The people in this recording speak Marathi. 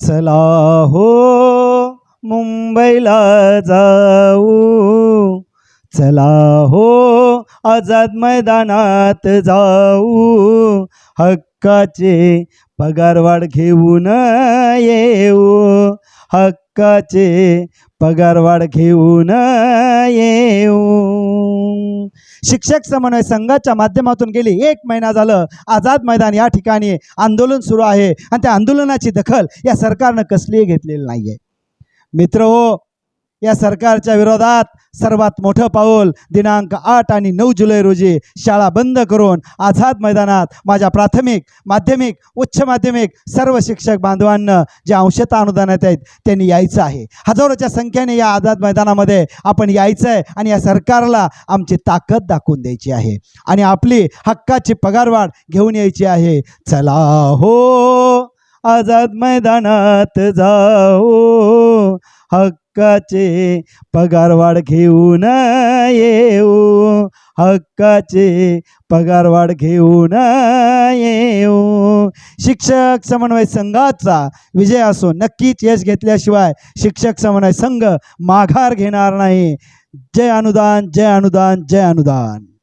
चला हो मुंबईला जाऊ. चला हो आझाद मैदानात जाऊ. हक्काचे पगारवाढ घेऊन येऊ. हक्काचे पगारवाढ घेऊन येऊ. शिक्षक समन्वय संघाच्या माध्यमातून गेली. एक महिना झालं आझाद मैदान या ठिकाणी आंदोलन सुरू आहे. आणि त्या आंदोलनाची दखल या सरकारनं कसलीही घेतलेली नाही आहे मित्र हो या सरकारच्या विरोधात सर्वात मोठं पाऊल दिनांक आठ आणि नऊ जुलै रोजी शाळा बंद करून आझाद मैदानात माझ्या प्राथमिक माध्यमिक उच्च माध्यमिक सर्व शिक्षक बांधवांना जे अंशतः अनुदानात आहेत त्यांनी यायचं आहे. हजारोच्या संख्येने या आझाद मैदानामध्ये आपण यायचं आहे आणि या सरकारला आमची ताकद दाखवून द्यायची आहे. आणि आपली हक्काची पगारवाढ घेऊन यायची आहे. चला हो! आझाद मैदानात जाऊ. हक्काचे पगारवाढ घेऊन येऊ. हक्काचे पगारवाढ घेऊन येऊ. शिक्षक समन्वय संघाचा विजय असो नक्कीच यश घेतल्याशिवाय शिक्षक समन्वय संघ माघार घेणार नाही. जय अनुदान जय अनुदान जय अनुदान.